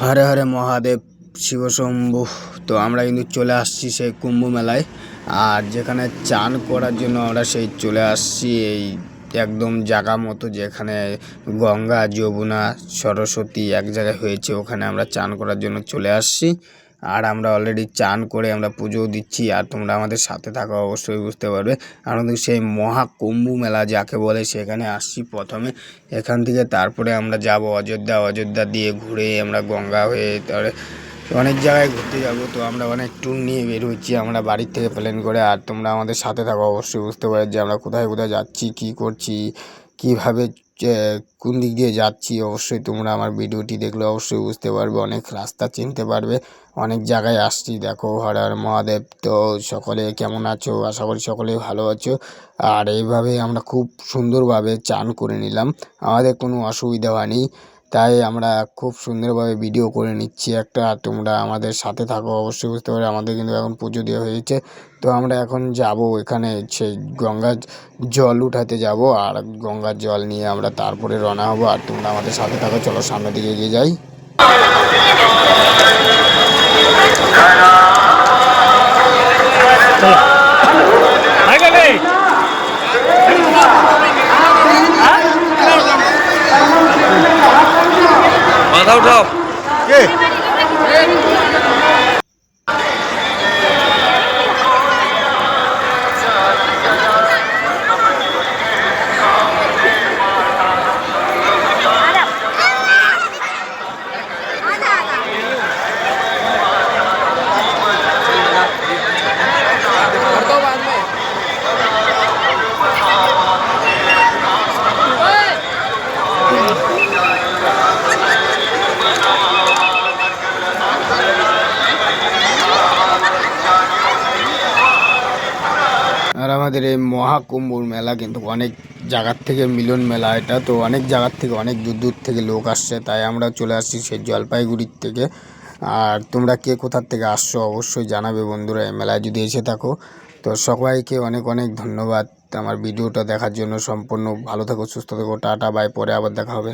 হরে হরে মহাদেব শিব শম্ভু তো আমরা কিন্তু চলে আসছি সেই কুম্ভ মেলায়। আর যেখানে চান করার জন্য আমরা সেই চলে আসছি এই একদম জায়গা মতো যেখানে গঙ্গা, যমুনা, সরস্বতী এক জায়গায় হয়েছে, ওখানে আমরা চান করার জন্য চলে আসছি। আর আমরা অলরেডি চান করে আমরা পুজো দিচ্ছি আর তোমরা আমাদের সাথে থাকো, অবশ্যই বুঝতে পারবে। কিন্তু সেই মহাকুম্ভ মেলা যাকে বলে সেখানে আসছি প্রথমে। এখান থেকে তারপরে আমরা যাব অযোধ্যা। অযোধ্যা দিয়ে ঘুরে আমরা গঙ্গা হয়ে তারপরে অনেক জায়গায় ঘুরতে যাব। তো আমরা অনেক ট্যুর নিয়ে বের হচ্ছি আমরা বাড়ির থেকে প্ল্যান করে। আর তোমরা আমাদের সাথে থাকো, অবশ্যই বুঝতে পারবে যে আমরা কোথায় কোথায় যাচ্ছি, কি করছি, কীভাবে কোন দিক দিয়ে যাচ্ছি, অবশ্যই তোমরা আমার ভিডিওটি দেখলে অবশ্যই বুঝতে পারবে, অনেক রাস্তা চিনতে পারবে, অনেক জায়গায় আসছি। দেখো, হর হর মহাদেব, তো সকলে কেমন আছো? আশা করি সকলেই ভালো আছো। আর এইভাবে আমরা খুব সুন্দরভাবে চান করে নিলাম। আমাদের কোনো অসুবিধা হয়নি। তাই আমরা খুব সুন্দরভাবে ভিডিও করে নিচ্ছি একটা। আর তোমরা আমাদের সাথে থাকো, অবশ্যই বুঝতে পারবে। আমাদের কিন্তু এখন পুজো দেওয়া হয়েছে। তো আমরা এখন যাব এখানে সেই গঙ্গার জল উঠাতে যাব আর গঙ্গার জল নিয়ে আমরা তারপরে রওনা হব। আর তোমরা আমাদের সাথে থাকো, চলো সামনের দিকে এগিয়ে যাই। মাথা উঠাও আর আমাদের এই মহাকুম্ভর মেলা কিন্তু অনেক জায়গার থেকে মিলন মেলা এটা। তো অনেক জায়গার থেকে অনেক দূর দূর থেকে লোক আসছে, তাই আমরা চলে আসছি সেই জলপাইগুড়ির থেকে। আর তোমরা কে কোথার থেকে আসছো অবশ্যই জানাবে বন্ধুরা এই মেলায় যদি এসে থাকো। তো সবাইকে অনেক অনেক ধন্যবাদ আমার ভিডিওটা দেখার জন্য। সম্পূর্ণ ভালো থাকো, সুস্থ থাকো, টাটা, বাই, পরে আবার দেখা হবে।